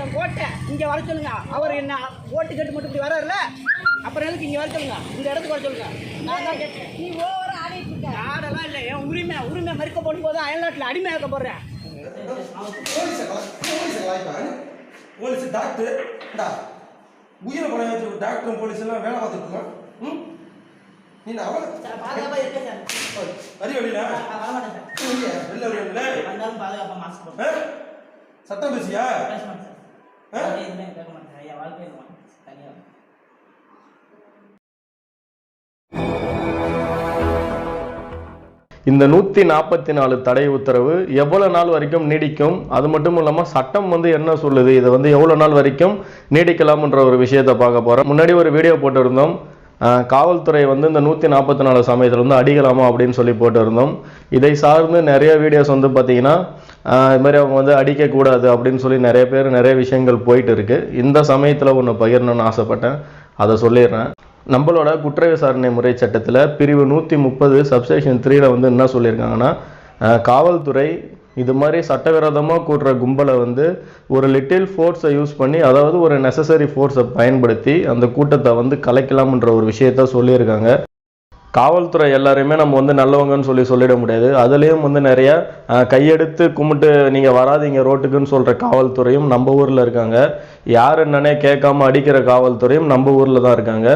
என் ஓட்டை இங்கே வர சொல்லுங்க. அவர் என்ன ஓட்டு கட்டு மட்டும் இப்படி வராருல? அப்புறம் எதுக்கு இங்கே வர சொல்லுங்க? இந்த இடத்துக்கு வர சொல்லுங்க. நான் தான் கேட்டேன். நீ ஓவரா ஆடிட்டு ஆடெல்லாம் இல்லை என் உரிமை உரிமை மறுக்க போடும் போது அயல்நாட்டில் அடிமையாக்க போடுறேன் போலீஸை டாக்டர். டா உயிரை பணம் வச்சு டாக்டரும் போலீஸ் எல்லாம் வேலை பார்த்துட்டு இருக்கான் ம்? நீ அவளை வெளில சட்டம் பேசியா? கேட்க மாட்டேன் தனியாக இந்த நூற்றி நாற்பத்தி நாலு தடை உத்தரவு எவ்வளோ நாள் வரைக்கும் நீடிக்கும்? அது மட்டும் இல்லாமல் சட்டம் வந்து என்ன சொல்லுது? இதை வந்து எவ்வளோ நாள் வரைக்கும் நீடிக்கலாம்ன்ற ஒரு விஷயத்தை பார்க்க போகிறோம் முன்னாடி ஒரு வீடியோ போட்டிருந்தோம். காவல்துறை வந்து இந்த நூற்றி நாற்பத்தி நாலு சமயத்தில் வந்து அடிக்கலாமா அப்படின்னு சொல்லி போட்டிருந்தோம். இதை சார்ந்து நிறைய வீடியோஸ் வந்து பார்த்தீங்கன்னா இது மாதிரி அவங்க வந்து அடிக்கக்கூடாது அப்படின்னு சொல்லி நிறைய பேர் நிறைய விஷயங்கள் போயிட்டு இருக்குது இந்த சமயத்தில் ஒன்று பகிரணும்னு ஆசைப்பட்டேன். அதை சொல்லிடுறேன். நம்மளோட குற்ற விசாரணை முறை சட்டத்தில் பிரிவு நூற்றி முப்பது சப்செக்ஷன் த்ரீயில் வந்து என்ன சொல்லியிருக்காங்கன்னா காவல்துறை இது மாதிரி சட்டவிரோதமாக கூட்டுற கும்பலை வந்து ஒரு லிட்டில் ஃபோர்ஸை யூஸ் பண்ணி அதாவது ஒரு நெசசரி ஃபோர்ஸை பயன்படுத்தி அந்த கூட்டத்தை வந்து கலைக்கலாம்ன்ற ஒரு விஷயத்த சொல்லியிருக்காங்க. காவல்துறை எல்லாருமே நம்ம வந்து நல்லவங்கன்னு சொல்லி சொல்லிட முடியாது. அதுலேயும் வந்து நிறையா கையெடுத்து கும்பிட்டு நீங்கள் வராதீங்க ரோட்டுக்குன்னு சொல்கிற காவல்துறையும் நம்ம ஊரில் இருக்காங்க. யார் என்னன்னே கேட்காம அடிக்கிற காவல்துறையும் நம்ம ஊரில் தான் இருக்காங்க.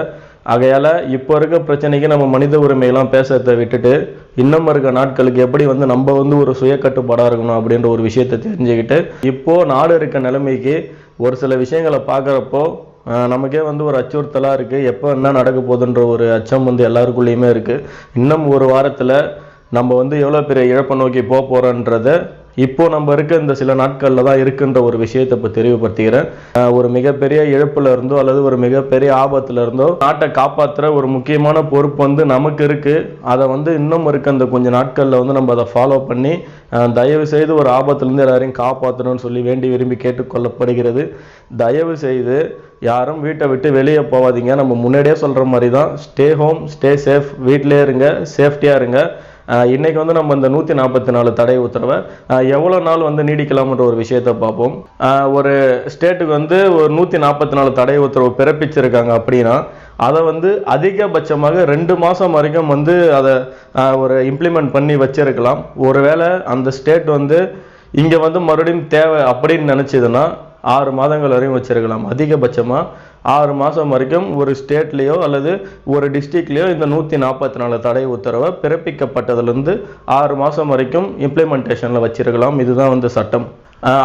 ஆகையால் இப்போ இருக்க பிரச்சனைக்கு நம்ம மனித உரிமையெல்லாம் பேசுறதை விட்டுட்டு இன்னும் இருக்க நாட்களுக்கு எப்படி வந்து நம்ம வந்து ஒரு சுய கட்டுப்பாடாக இருக்கணும் அப்படின்ற ஒரு விஷயத்தை தெரிஞ்சுக்கிட்டு இப்போ நாடு இருக்க நிலைமைக்கு ஒரு சில விஷயங்களை பார்க்குறப்போ நமக்கே வந்து ஒரு அச்சுறுத்தலாக இருக்குது எப்போ என்ன நடக்க போகுதுன்ற ஒரு அச்சம் வந்து எல்லாருக்குள்ளேயுமே இருக்குது இன்னும் ஒரு வாரத்தில் நம்ம வந்து எவ்வளோ பெரிய இழப்பை நோக்கி போக போகிறோன்றத இப்போ நம்ம இருக்க இந்த சில நாட்களில் தான் இருக்குன்ற ஒரு விஷயத்தை இப்போ தெளிவுபடுத்திக்கிறேன். ஒரு மிகப்பெரிய இழப்புல இருந்தோ அல்லது ஒரு மிகப்பெரிய ஆபத்துல இருந்தோ நாட்டை காப்பாற்றுற ஒரு முக்கியமான பொறுப்பு வந்து நமக்கு இருக்கு. அதை வந்து இன்னும் இருக்க இந்த கொஞ்ச நாட்களில் வந்து நம்ம அதை ஃபாலோ பண்ணி தயவு செய்து ஒரு ஆபத்துலேருந்து எல்லாரையும் காப்பாற்றணும்னு சொல்லி வேண்டி விரும்பி கேட்டுக்கொள்ளப்படுகிறது. தயவு செய்து யாரும் வீட்டை விட்டு வெளியே போகாதீங்க. நம்ம முன்னாடியே சொல்கிற மாதிரி தான். ஸ்டே ஹோம் ஸ்டே சேஃப் வீட்டிலே இருங்க சேஃப்டியாக இருங்க. இன்றைக்கி வந்து நம்ம இந்த நூற்றி நாற்பத்தி நாலு தடை உத்தரவை எவ்வளோ நாள் வந்து நீடிக்கலாம்ன்ற ஒரு விஷயத்தை பார்ப்போம். ஒரு ஸ்டேட்டுக்கு வந்து ஒரு நூற்றி நாற்பத்தி நாலு தடை உத்தரவு பிறப்பிச்சிருக்காங்க அப்படின்னா அதை வந்து அதிகபட்சமாக ரெண்டு மாதம் வரைக்கும் வந்து அதை ஒரு இம்ப்ளிமெண்ட் பண்ணி வச்சிருக்கலாம். ஒருவேளை அந்த ஸ்டேட் வந்து இங்கே வந்து மறுபடியும் தேவை அப்படின்னு நினச்சிதுன்னா ஆறு மாதங்கள் வரையும் வச்சிருக்கலாம். அதிகபட்சமாக ஆறு மாதம் வரைக்கும் ஒரு ஸ்டேட்லேயோ அல்லது ஒரு டிஸ்ட்ரிக்ட்லேயோ இந்த நூற்றி நாற்பத்தி நாலு தடை உத்தரவை பிறப்பிக்கப்பட்டதுலேருந்து ஆறு மாதம் வரைக்கும் இம்ப்ளிமெண்டேஷனில் வச்சிருக்கலாம். இதுதான் வந்து சட்டம்.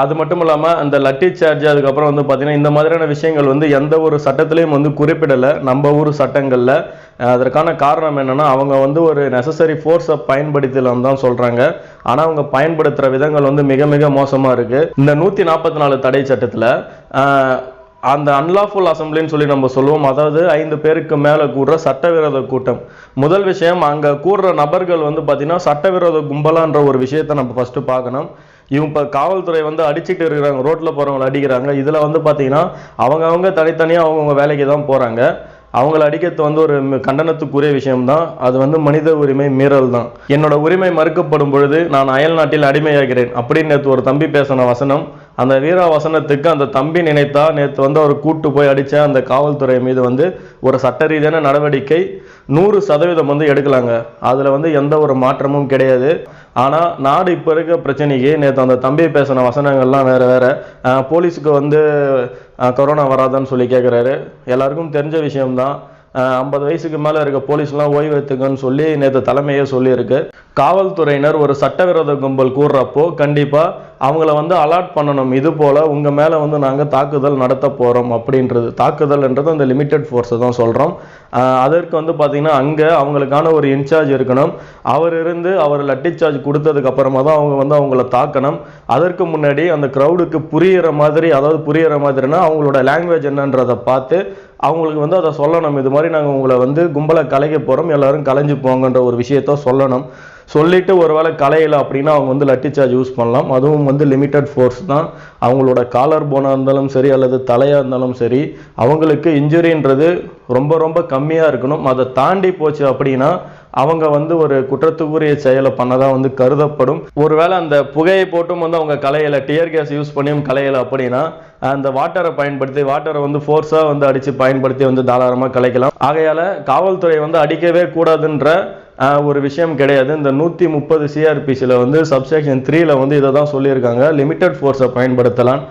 அது மட்டும் இல்லாமல் அந்த லட்டி சார்ஜ் அதுக்கப்புறம் வந்து பார்த்தீங்கன்னா இந்த மாதிரியான விஷயங்கள் வந்து எந்த ஒரு சட்டத்திலையும் வந்து குறிப்பிடலை. நம்ம ஊர் சட்டங்களில். அதற்கான காரணம் என்னன்னா அவங்க வந்து ஒரு நெசசரி ஃபோர்ஸை பயன்படுத்தலாம் தான் சொல்கிறாங்க ஆனால் அவங்க பயன்படுத்துகிற விதங்கள் வந்து மிக மிக மோசமாக இருக்குது இந்த நூற்றி நாற்பத்தி நாலு தடை சட்டத்தில் அந்த அன்லாஃபுல் அசம்பிளின்னு சொல்லி நம்ம சொல்லுவோம். அதாவது ஐந்து பேருக்கு மேலே கூடுற சட்டவிரோத கூட்டம். முதல் விஷயம் அங்கே கூடுற நபர்கள் வந்து பார்த்தீங்கன்னா சட்டவிரோத கும்பலான்ற ஒரு விஷயத்தை நம்ம ஃபஸ்ட்டு பார்க்கணும். இவங்க இப்போ காவல்துறை வந்து அடிச்சுட்டு இருக்கிறாங்க ரோட்டில் போகிறவங்களை அடிக்கிறாங்க. இதில் வந்து பார்த்தீங்கன்னா அவங்க தனித்தனியாக அவங்கவுங்க வேலைக்கு தான் போகிறாங்க அவங்கள அடிக்கிறது வந்து ஒரு கண்டனத்துக்குரிய விஷயம்தான். அது வந்து மனித உரிமை மீறல் தான். என்னோட உரிமை மறுக்கப்படும் பொழுது நான் அயல் நாட்டில் அடிமையாகிறேன் அப்படின்னு நேற்று ஒரு தம்பி பேசின வசனம். அந்த வீரா வசனத்துக்கு அந்த தம்பி நினைத்தா நேற்று வந்து அவர் கூட்டு போய் அடித்த அந்த காவல்துறை மீது வந்து ஒரு சட்ட ரீதியான நடவடிக்கை நூறு சதவீதம் வந்து எடுக்கலாங்க. அதில் வந்து எந்த ஒரு மாற்றமும் கிடையாது. ஆனால் நாடு இப்போ இருக்க பிரச்சனைக்கு நேற்று அந்த தம்பி பேசின வசனங்கள்லாம் வேற வேற. போலீஸுக்கு வந்து கொரோனா வராதான்னு சொல்லி கேட்குறாரு எல்லாருக்கும் தெரிஞ்ச விஷயம்தான். ஐம்பது வயசுக்கு மேலே இருக்க போலீஸ்லாம் ஓய்வு எடுத்துக்கன்னு சொல்லி நேற்று தலைமையே சொல்லியிருக்கு. காவல்துறையினர் ஒரு சட்டவிரோத கும்பல் கூறுறப்போ கண்டிப்பாக அவங்கள வந்து அலாட் பண்ணணும் இது போல் உங்கள் மேலே வந்து நாங்கள் தாக்குதல் நடத்த போகிறோம் அப்படின்றது தாக்குதல்ன்றது அந்த லிமிட்டட் ஃபோர்ஸை தான் சொல்கிறோம் அதற்கு வந்து பார்த்திங்கன்னா அங்கே அவங்களுக்கான ஒரு இன்சார்ஜ் இருக்கணும். அவர் இருந்து அவர் லட்டி சார்ஜ் கொடுத்ததுக்கு அப்புறமா தான் அவங்க வந்து அவங்கள தாக்கணும். அதற்கு முன்னாடி அந்த க்ரௌடுக்கு புரியிற மாதிரி அதாவது புரியிற மாதிரினா அவங்களோட லாங்குவேஜ் என்னன்றதை பார்த்து அவங்களுக்கு வந்து அதை சொல்லணும். இது மாதிரி நாங்கள் உங்களை வந்து கும்பலை கலைக்க போகிறோம் எல்லோரும் கலைஞ்சு போங்கன்ற ஒரு விஷயத்த சொல்லணும். சொல்லிட்டு ஒருவேளை கலையில் அப்படின்னா அவங்க வந்து லட்டி சார்ஜ் யூஸ் பண்ணலாம். அதுவும் வந்து லிமிட்டட் ஃபோர்ஸ் தான். அவங்களோட காலர் போனாக இருந்தாலும் சரி அல்லது தலையாக இருந்தாலும் சரி அவங்களுக்கு இன்ஜுரின்றது ரொம்ப ரொம்ப கம்மியாக இருக்கணும். அதை தாண்டி போச்சு அப்படின்னா அவங்க வந்து ஒரு குற்றத்துக்குரிய செயலை பண்ணதான் வந்து கருதப்படும். ஒருவேளை அந்த புகையை போட்டும் வந்து அவங்க கலையில டியர் கேஸ் யூஸ் பண்ணியும் கலையில அப்படின்னா அந்த வாட்டரை பயன்படுத்தி வாட்டரை வந்து ஃபோர்ஸாக வந்து அடித்து பயன்படுத்தி வந்து தாராளமாக கலைக்கலாம். ஆகையால் காவல்துறை வந்து அடிக்கவே கூடாதுன்ற ஒரு விஷயம் கிடையாது. இந்த நூற்றி முப்பது சிஆர்பிசியில் வந்து சப்செக்ஷன் த்ரீல வந்து இதை தான் சொல்லியிருக்காங்க. லிமிட்டட் ஃபோர்ஸை பயன்படுத்தலாம்.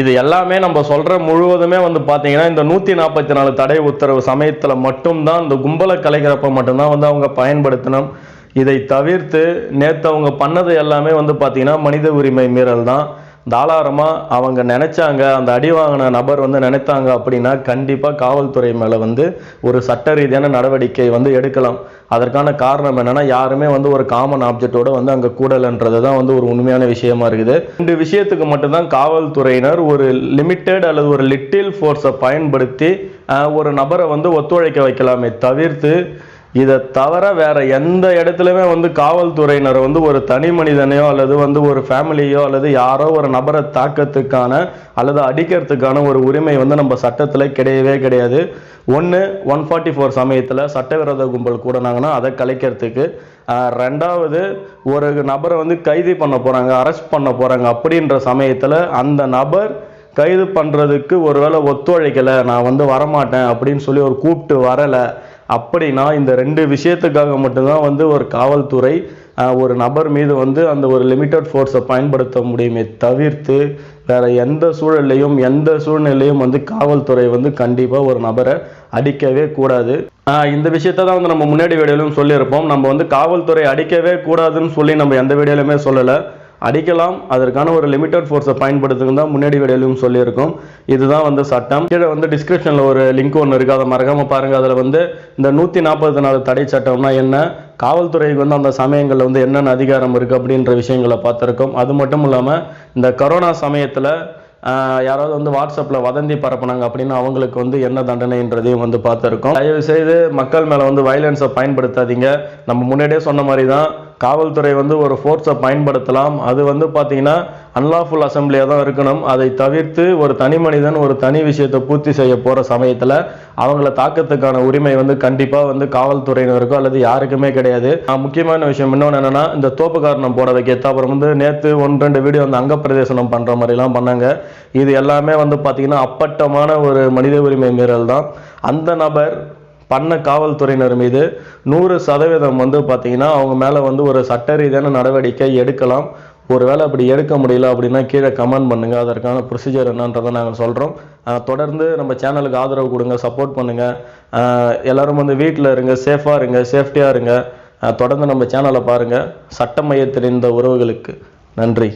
இது எல்லாமே நம்ம சொல்கிற முழுவதுமே வந்து பார்த்தீங்கன்னா இந்த நூற்றி நாற்பத்தி நாலு தடை உத்தரவு சமயத்தில் மட்டும்தான் இந்த கும்பலை கலைக்கிறப்ப மட்டும்தான் வந்து அவங்க பயன்படுத்தணும். இதை தவிர்த்து நேற்று அவங்க பண்ணது எல்லாமே வந்து பார்த்தீங்கன்னா மனித உரிமை மீறல் தான் தாளாரமாக அவங்க நினைச்சாங்க அந்த அடி வாங்கின நபர் வந்து நினைத்தாங்க அப்படின்னா கண்டிப்பாக காவல்துறை மேலே வந்து ஒரு சட்ட ரீதியான நடவடிக்கை வந்து எடுக்கலாம். அதற்கான காரணம் என்னன்னா யாருமே வந்து ஒரு காமன் ஆப்ஜெக்டோடு வந்து அங்கே கூடலன்றது தான் வந்து ஒரு உண்மையான விஷயமா இருக்குது. ரெண்டு விஷயத்துக்கு மட்டும்தான் காவல்துறையினர் ஒரு லிமிட்டெட் அல்லது ஒரு லிட்டில் ஃபோர்ஸை பயன்படுத்தி ஒரு நபரை வந்து ஒத்துழைக்க வைக்கலாமே தவிர்த்து இதை தவிர வேற எந்த இடத்துலையுமே வந்து காவல்துறையினர் வந்து ஒரு தனி மனிதனையோ அல்லது வந்து ஒரு ஃபேமிலியோ அல்லது யாரோ ஒரு நபரை தாக்கத்துக்கான அல்லது அடிக்கிறதுக்கான ஒரு உரிமை வந்து நம்ம சட்டத்தில் கிடையவே கிடையாது. ஒன்று ஒன் ஃபார்ட்டி ஃபோர் சமயத்தில் சட்டவிரோத கும்பல் கூடனாங்கன்னா அதை கலைக்கிறதுக்கு. ரெண்டாவது ஒரு நபரை வந்து கைது பண்ண போகிறாங்க அரெஸ்ட் பண்ண போகிறாங்க அப்படின்ற சமயத்தில் அந்த நபர் கைது பண்ணுறதுக்கு ஒருவேளை ஒத்துழைக்கலை நான் வந்து வரமாட்டேன் அப்படின்னு சொல்லி ஒரு கூப்பிட்டு வரலை அப்படின்னா இந்த ரெண்டு விஷயத்துக்காக மட்டும்தான் வந்து ஒரு காவல்துறை ஒரு நபர் மீது வந்து அந்த ஒரு லிமிட்டட் ஃபோர்ஸை பயன்படுத்த முடியுமே தவிர்த்து வேற எந்த சூழல்லையும் எந்த சூழ்நிலையும் வந்து காவல்துறை வந்து கண்டிப்பாக ஒரு நபரை அடிக்கவே கூடாது. இந்த விஷயத்தை தான் வந்து நம்ம முன்னாடி வீடியோலையும் சொல்லியிருப்போம். நம்ம வந்து காவல்துறை அடிக்கவே கூடாதுன்னு சொல்லி நம்ம எந்த வீடியோலையுமே சொல்லலை. அடிக்கலாம். அதற்கான ஒரு லிமிட்டட் ஃபோர்ஸை பயன்படுத்துங்க தான் முன்னாடி வீடியோலையும் சொல்லியிருக்கோம். இதுதான் வந்து சட்டம். கீழே வந்து டிஸ்கிரிப்ஷனில் ஒரு லிங்க் ஒன்று இருக்குது அதை மறக்காம பாருங்கள் அதில் வந்து இந்த நூற்றி நாற்பத்தி நாலு தடை சட்டம்னா என்ன? காவல்துறைக்கு வந்து அந்த சமயங்களில் வந்து என்னென்ன அதிகாரம் இருக்குது அப்படின்ற விஷயங்களை பார்த்துருக்கோம். அது மட்டும் இல்லாமல் இந்த கரோனா சமயத்தில் யாராவது வந்து வாட்ஸ்அப்பில் வதந்தி பரப்புனாங்க அப்படின்னா அவங்களுக்கு வந்து என்ன தண்டனைன்றதையும் வந்து பார்த்துருக்கோம். தயவு செய்து மக்கள் மேலே வந்து வயலன்ஸை பயன்படுத்தாதீங்க. நம்ம முன்னாடியே சொன்ன மாதிரி தான் காவல்துறை வந்து ஒரு ஃபோர்ஸை பயன்படுத்தலாம். அது வந்து பார்த்தீங்கன்னா அன்லாஃபுல் அசம்பிளியாக தான் இருக்கணும். அதை தவிர்த்து ஒரு தனி மனிதன் ஒரு தனி விஷயத்தை பூர்த்தி செய்ய போகிற சமயத்தில் அவங்கள தாக்கத்துக்கான உரிமை வந்து கண்டிப்பாக வந்து காவல்துறையினருக்கோ அல்லது யாருக்குமே கிடையாது. முக்கியமான விஷயம் இன்னொன்று என்னென்னா இந்த தோப்பு காரணம் போடுறதுக்கு அப்புறம் வந்து நேற்று ஒன்று ரெண்டு வீடியோ வந்து அங்க பிரதேசனம் பண்ணுற மாதிரிலாம் பண்ணாங்க. இது எல்லாமே வந்து பார்த்தீங்கன்னா அப்பட்டமான ஒரு மனித உரிமை மீறல் தான். அந்த நபர் பண்ண காவல்துறையினர் மீது நூறு சதவீதம் வந்து பார்த்தீங்கன்னா அவங்க மேலே வந்து ஒரு சட்ட ரீதியான நடவடிக்கை எடுக்கலாம். ஒருவேளை அப்படி எடுக்க முடியல அப்படின்னா கீழே கமெண்ட் பண்ணுங்கள் அதற்கான ப்ரொசீஜர் என்னன்றதை நாங்கள் சொல்கிறோம் தொடர்ந்து நம்ம சேனலுக்கு ஆதரவு கொடுங்க சப்போர்ட் பண்ணுங்கள் எல்லோரும் வந்து வீட்டில் இருங்க சேஃபாக இருங்க சேஃப்டியாக இருங்க. தொடர்ந்து நம்ம சேனலை பாருங்கள் சட்ட மையத்தில் இருந்த உறவுகளுக்கு நன்றி.